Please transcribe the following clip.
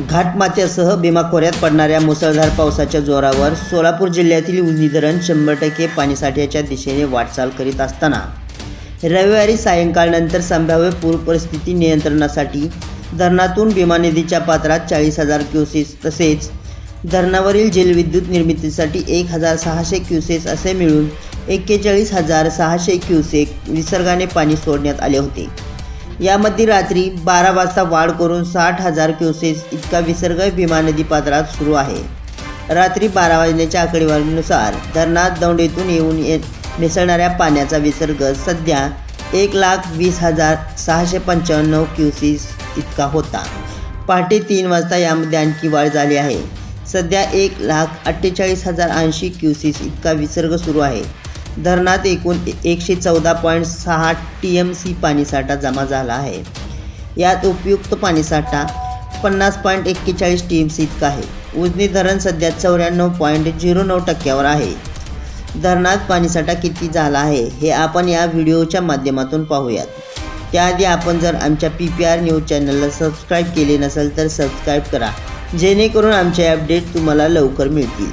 घाटमाथ्यासह भीमाखोऱ्यात पडणाऱ्या मुसळधार पावसाच्या जोरावर सोलापूर जिल्ह्यातील उजनी धरण शंभर टक्के पाणीसाठ्याच्या दिशेने वाटचाल करीत असताना रविवारी सायंकाळनंतर संभाव्य पूर परिस्थिती नियंत्रणासाठी धरणातून भीमा नदीच्या पात्रात चाळीस हजार क्युसेस तसेच धरणावरील जलविद्युत निर्मितीसाठी एक हजार सहाशे क्युसेस असे मिळून एक्केचाळीस हजार सहाशे क्युसेक विसर्गाने पाणी सोडण्यात आले होते. यामध्ये रात्री बारा वाजता वाढ करून साठ हजार क्युसेस इतका विसर्ग भीमा नदी पात्रात सुरू आहे. रात्री बारा वाजण्याच्या आकडेवारीनुसार धरणात दौंडेतून येऊन ये मिसळणाऱ्या पाण्याचा विसर्ग सध्या एक लाख वीस हजार सहाशे पंच्याण्णव क्युसेस इतका होता. पहाटे तीन वाजता यामध्ये आणखी वाढ झाली आहे. सध्या एक लाख अठ्ठेचाळीस हजार ऐंशी क्युसेस इतका विसर्ग सुरू आहे. धरणात एकूण एकशे चौदा पॉईंट सहा टी एम सी पाणीसाठा जमा झाला आहे. यात उपयुक्त पाणीसाठा पन्नास पॉईंट एक्केचाळीस टी एम सी इतका आहे. उजनी धरण सध्या चौऱ्याण्णव पॉईंट झिरो नऊ टक्क्यावर आहे. धरणात पाणीसाठा किती झाला आहे हे आपण या व्हिडिओच्या माध्यमातून पाहूयात. त्याआधी आपण जर आमच्या पी पी आर न्यूज चॅनलला सबस्क्राईब केले नसेल तर सबस्क्राईब करा. जेणेकरून आमचे अपडेट तुम्हाला लवकर मिळतील.